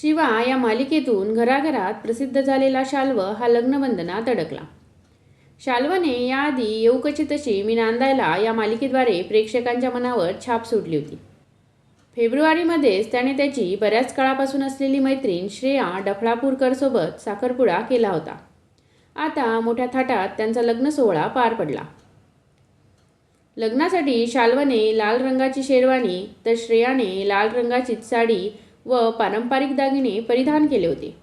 शिवा या मालिकेतून घराघरात प्रसिद्ध झालेला शाल्व हा लग्नबंधनात अडकला. शाल्वने याआधी येऊ कशी तशी मी नांदायला या मालिकेद्वारे प्रेक्षकांच्या मनावर छाप सोडली होती. फेब्रुवारीमध्येच त्याने त्याची बऱ्याच काळापासून असलेली मैत्रीण श्रेया डफळापूरकरसोबत साखरपुडा केला होता. आता मोठ्या थाटात त्यांचा लग्न सोहळा पार पडला. लग्नासाठी शाल्वने लाल रंगाची शेरवानी तर श्रेयाने लाल रंगाची साडी व पारंपरिक दागिने परिधान केले होते.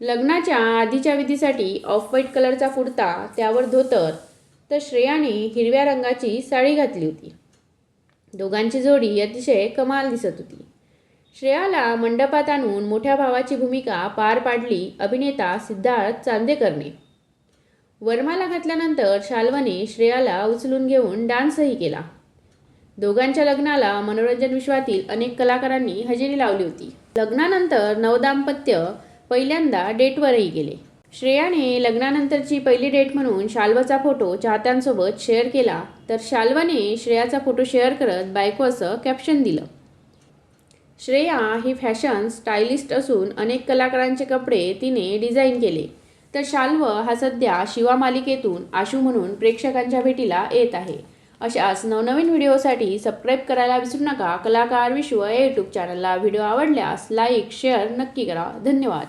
लग्नाच्या आधीच्या विधीसाठी ऑफ व्हाईट कलरचा कुर्ता त्यावर धोतर तर श्रेयाने हिरव्या रंगाची साडी घातली होती. दोघांची जोडी अतिशय कमाल दिसत होती. श्रेयाला मंडपात आणून मोठ्या भावाची भूमिका पार पाडली अभिनेता सिद्धार्थ चांदेकरने. वर्माला घातल्यानंतर शाल्वने श्रेयाला उचलून घेऊन डान्सही केला. दोघांच्या लग्नाला मनोरंजन विश्वातील अनेक कलाकारांनी हजेरी लावली होती. लग्नानंतर नवदाम्पत्य पहिल्यांदा डेटवरही गेले. श्रेयाने लग्नानंतरची पहिली डेट म्हणून शाल्वचा फोटो चाहत्यांसोबत शेअर केला तर शाल्वाने श्रेयाचा फोटो शेअर करत बायको असं कॅप्शन दिलं. श्रेया ही फॅशन स्टायलिस्ट असून अनेक कलाकारांचे कपडे तिने डिझाईन केले तर शाल्व हा सध्या शिवा मालिकेतून आशू म्हणून प्रेक्षकांच्या भेटीला येत आहे. अशाच नवनवीन व्हिडिओसाठी सबस्क्राईब करायला विसरू नका. कलाकार विश्व या यूट्यूब चॅनलला व्हिडिओ आवडल्यास लाईक शेअर नक्की करा. धन्यवाद.